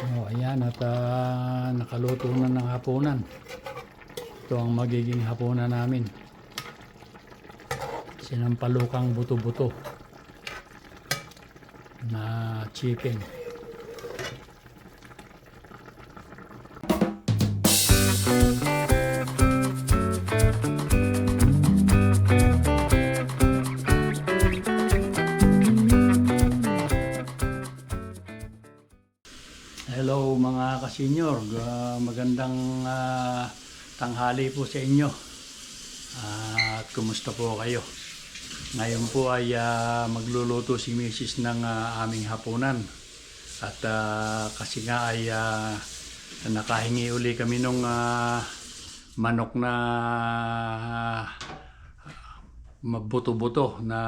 Oh, ayan at ah, nakaluto na ng hapunan. Ito ang magiging hapunan namin. Sinampalukang buto-buto na chicken. Hello mga kasenyor, magandang ah, tanghali po sa inyo. Ah, At kumusta po kayo? Ngayon po ay ah, magluluto si Mrs. ng ah, aming hapunan. At ah, kasi nga ay ah, nakahingi uli kami nung ah, manok na mabuto-buto na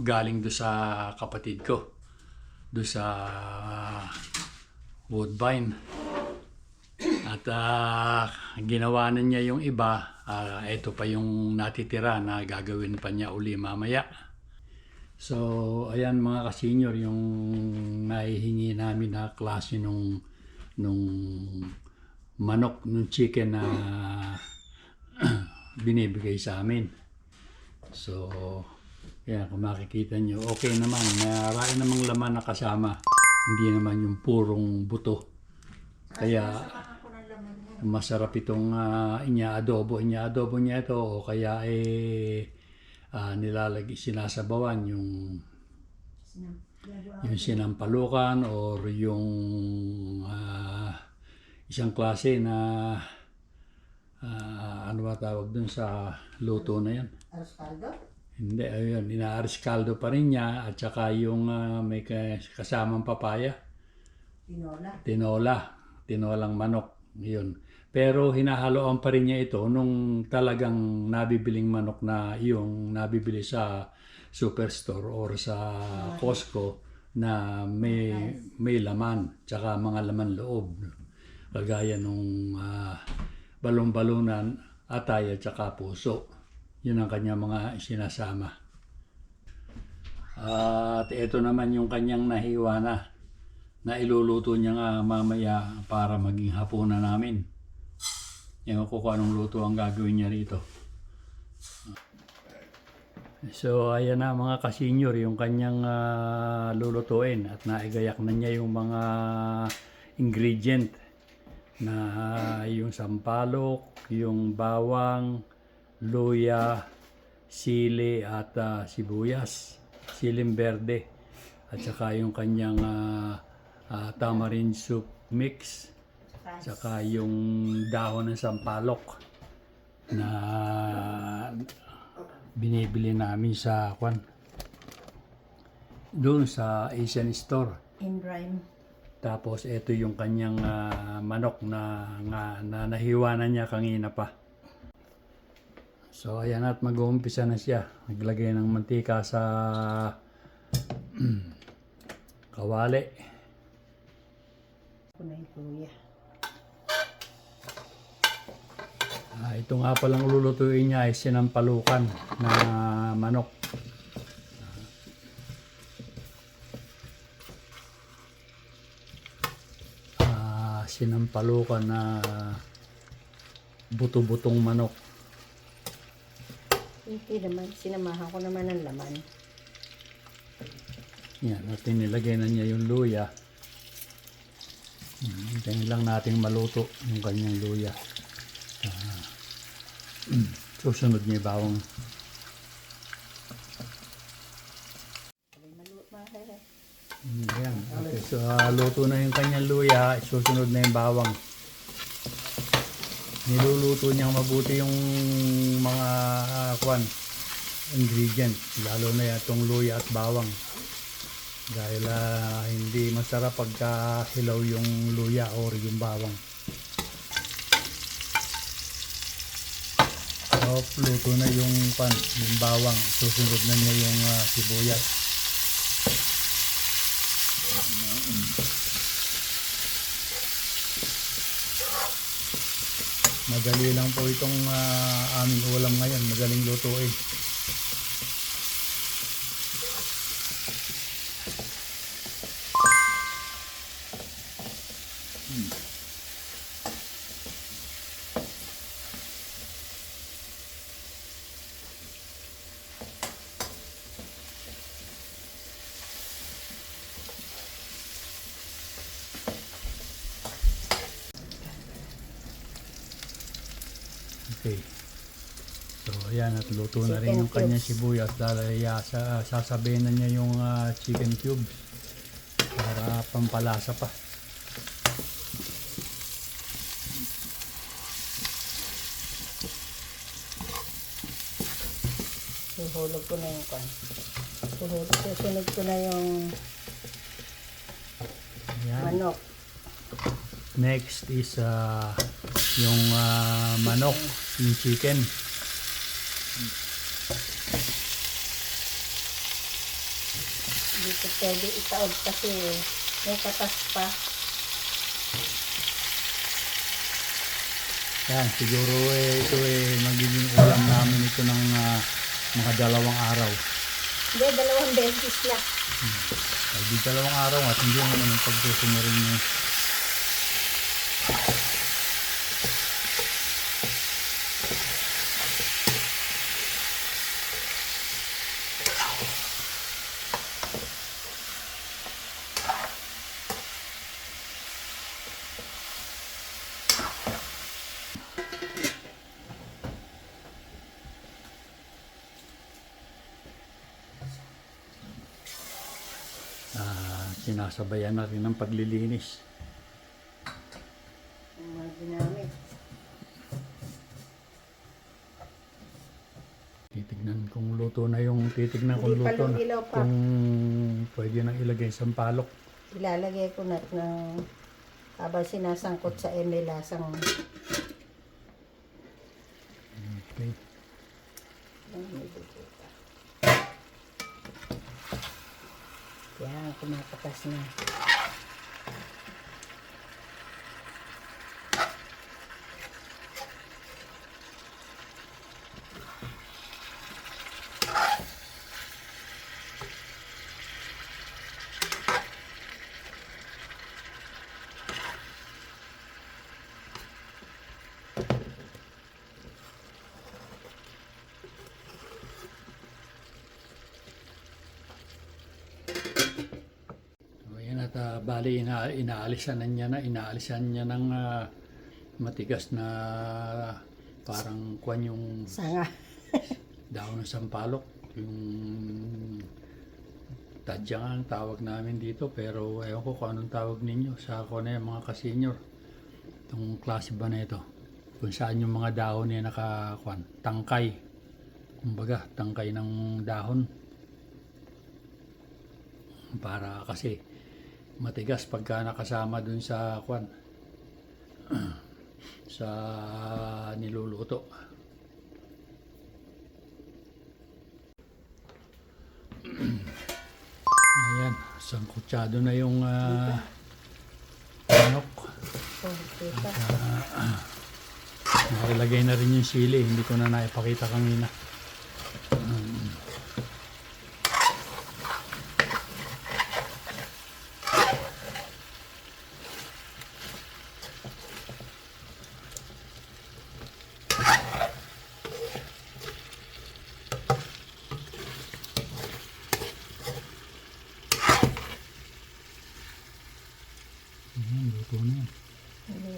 galing do sa kapatid ko do sa Woodbine. At ah, ginawa na niya yung iba. Ah, ito pa yung natitira na gagawin pa niya uli mamaya. So, ayan mga kasenyor, yung nahihingi namin na klase nung, nung manok, nung chicken na binibigay sa amin. So, yan, kung makikita nyo, okay naman. Marami namang laman na kasama. Hindi naman yung purong buto. Kaya, masarap itong uh, inya-adobo. Inya-adobo niya ito o kaya eh ah, nilalagay, sinasabawan yung yung sinampalukan or yung ah, isang klase na ah, ano ba tawag dun sa luto na yan? Aros caldo? Hindi, ayun, inaaris kaldo pa rin niya at saka yung ah, may ka- kasamang papaya, Tinola? tinola, tinolang manok, yun. Pero hinahaloan pa rin niya ito nung talagang nabibiling manok na yung nabibili sa superstore or sa Costco na may may laman, tsaka mga laman loob. Kagaya nung ah, balon-balunan, atay at saka puso. Yun ang kanya mga sinasama. At ito naman yung kanyang nahiwa na na iluluto niya nga mamaya para maging hapunan namin. Ewan ko kung anong luto ang gagawin niya rito. So ayan na mga kasenyor yung kanyang ah, lulutuin at naigayak na niya yung mga ingredient na yung sampalok, yung bawang, luya, sili at ah, sibuyas, siling berde at saka yung kanyang ah, ah, tamarind soup mix saka yung dahon ng sampalok na binibili namin sa kwan doon sa Asian store In rhyme. tapos ito yung kanyang ah, manok na, na na niya kanina pa. So ayan at mag-uumpisa na siya. Naglagay ng mantika sa kawali. Yung kuya. Ah, ito nga palang lulutuin niya ay sinampalukan na manok. Ah, sinampalukan na buto-butong manok. Hindi naman. Sinamahan ko naman ng laman. Yan, at nilagay na niya yung luya. Hmm, Hintayin lang natin maluto yung kanyang luya. Ah, mm, susunod niya bawang. Mm, Ayan. Okay, so ah, luto na yung kanyang luya, susunod na yung bawang. Niluluto niyang mabuti yung mga ah, kwan, ingredient, lalo na itong luya at bawang. Dahil ah, hindi masarap pagka hilaw yung luya or yung bawang. So, luto na yung pan, yung bawang. Susunod na niya yung ah, sibuyas. Madali lang po itong ah, aming ulam ngayon. Madaling lutuin. Okay. So, ayan, at luto na rin yung Chicken kanyang sibuyas dahil ya, sa, sasabihin na niya yung ah, chicken cubes para pampalasa pa. Suhulog ko na yung kwan. Suhulog, susunod ko na yung Ayan. manok. Next is ah, yung ah, manok, yung chicken. Hindi ko pwede itaod kasi may katas pa. Yan, siguro eh, ito eh, magiging ulam namin ito ng ah, mga dalawang araw. Hindi, dalawang beses lang. Ay, di dalawang araw at hindi naman pagsusunod yung ah, sinasabayan na rin ng paglilinis. Yung mga ginamit. Titignan kung luto na yung titignan kung Hindi luto na. Kung pwede nang ilagay sa palok. Ilalagay ko na ng habang sinasangkot sa emilasang Okay. Yan, kumakatas na. So, ayan at ah, bali ina inaalisan na niya na inaalisan niya ng ah, matigas na parang kwan yung Sanga. daon ng sampalok. Yung tadya nga ang tawag namin dito pero ewan ko kung anong tawag ninyo. Sa ako na yung mga kasenyor itong klase ba na ito? Kung saan yung mga dahon niya nakakwan? Tangkay. Kumbaga tangkay ng dahon. Para kasi matigas pagka nakasama dun sa kwan sa niluluto Ayan, sangkutsado na yung ah, manok. Oh, kita. Nakalagay na rin yung sili, hindi ko na naipakita kanina. Ayan, luto na yan. Hindi.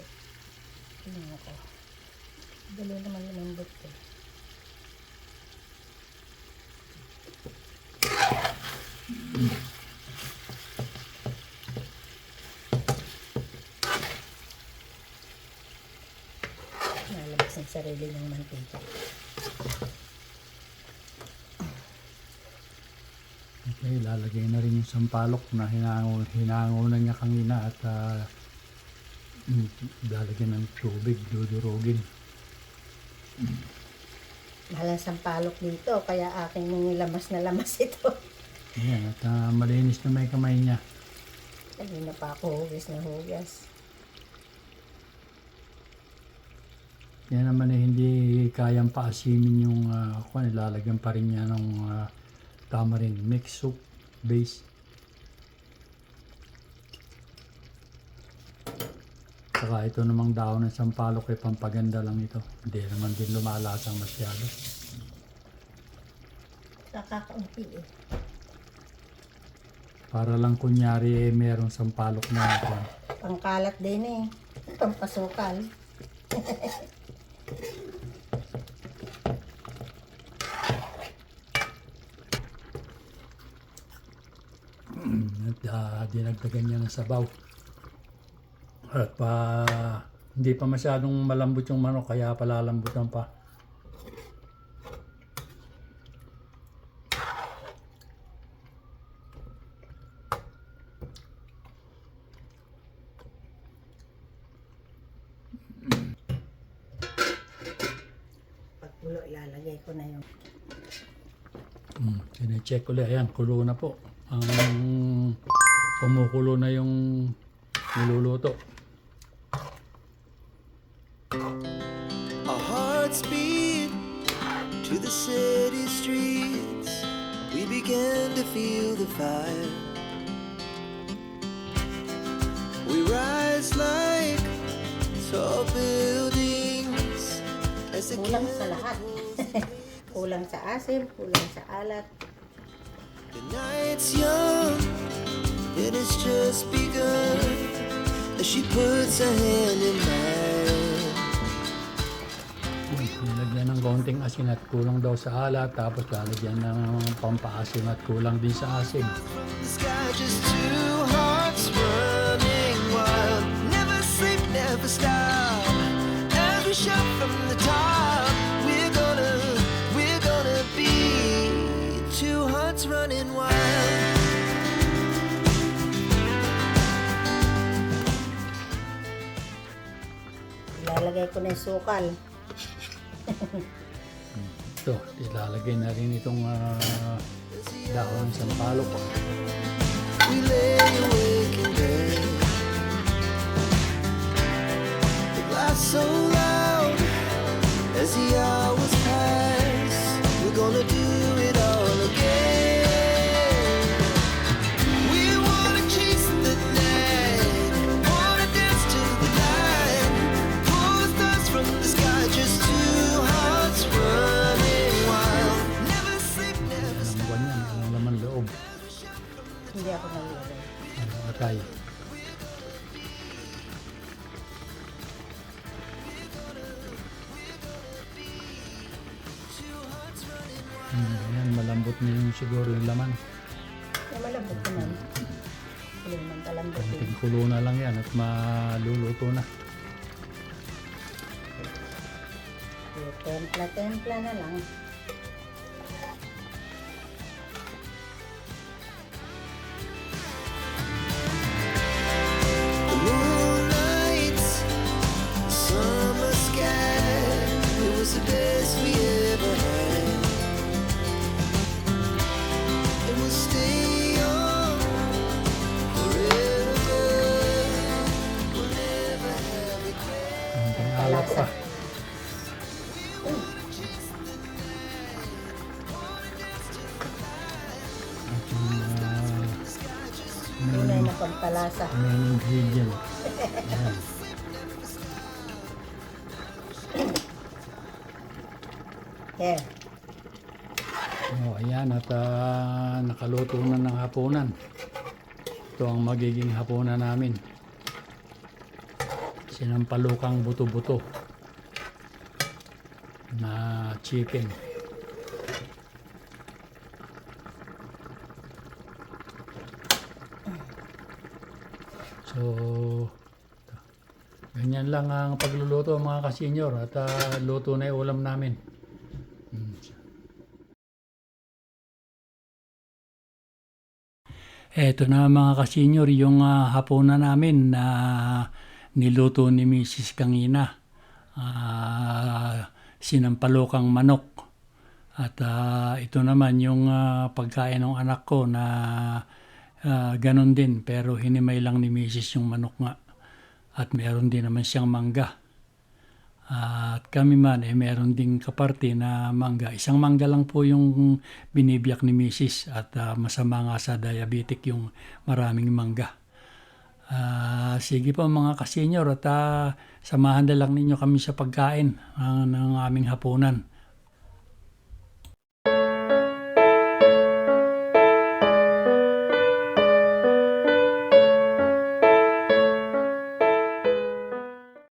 Ano ako? Dali naman lumambot ko. Nalabas ang sarili ng mantika. Okay, lalagay na rin yung sampalok na hinango, hinango na niya kanina at ah, mm, lalagyan ng tubig, dudurugin. Mahal ang sampalok dito, kaya aking lamas na lamas ito. Ayan, at ah, malinis na may kamay niya. Kanina pa ako hugas na hugas. Yan naman eh, hindi kayang paasimin yung uh, kung ilalagyan pa rin niya ng ah, tamarind mix soup base. Saka ito namang daon ng sampalok ay pampaganda lang ito. Hindi naman din lumalasang masyado. Nakakaunti eh. Para lang kunyari eh, merong sampalok na ito. Pangkalat din eh. Pampasukal. At ah, dinagdagan niya ng sabaw. At pa, hindi pa masyadong malambot yung manok kaya palalambutan pa. Pag pulo, ilalagay ko na yung Hmm, sine-check ulit. Ayan, kulo na po. Ang kumukulo na yung niluluto. Our hearts beat to the city streets. We began to feel the fire. We rise like tall buildings as the kulang sa lahat. kulang sa asim, kulang sa alat. The night's young, it has just begun. As she puts her hand konting asin at kulang daw sa alat. Tapos lalagyan ng pampaasim at kulang din sa asin. Ilalagay ko na yung sukal. Ito, ilalagay na rin itong ah, dahon ng sampalok. We lay awake in bed. The glass so loud as the hours pass. We're gonna do it malambot na yung siguro yung laman. Ay, malambot naman. Hindi naman kalambot. Konting kulo na lang yan at maluluto na. Templa-templa na lang. Pampalasa. main ingredient. Ayan. Here. Oh, ayan at ah, nakaluto na ng hapunan. Ito ang magiging hapunan namin. Sinampalukang buto-buto na chicken. So, ganyan lang ang pagluluto mga kasenyor at ah, luto na yung ulam namin. Mm. Eto na mga kasenyor, yung ah, hapunan namin na niluto ni Mrs. Kangina. Ah, sinampalukang manok. At ah, ito naman yung ah, pagkain ng anak ko na ah, ganun din pero hinimay lang ni Mrs. yung manok nga. At meron din naman siyang mangga. At kami man, eh, meron ding kaparte na mangga. Isang mangga lang po yung binibiyak ni Mrs. At ah, masama nga sa diabetic yung maraming mangga. Ah, sige po mga kasenyor at ah, samahan na lang ninyo kami sa pagkain ah, ng aming hapunan.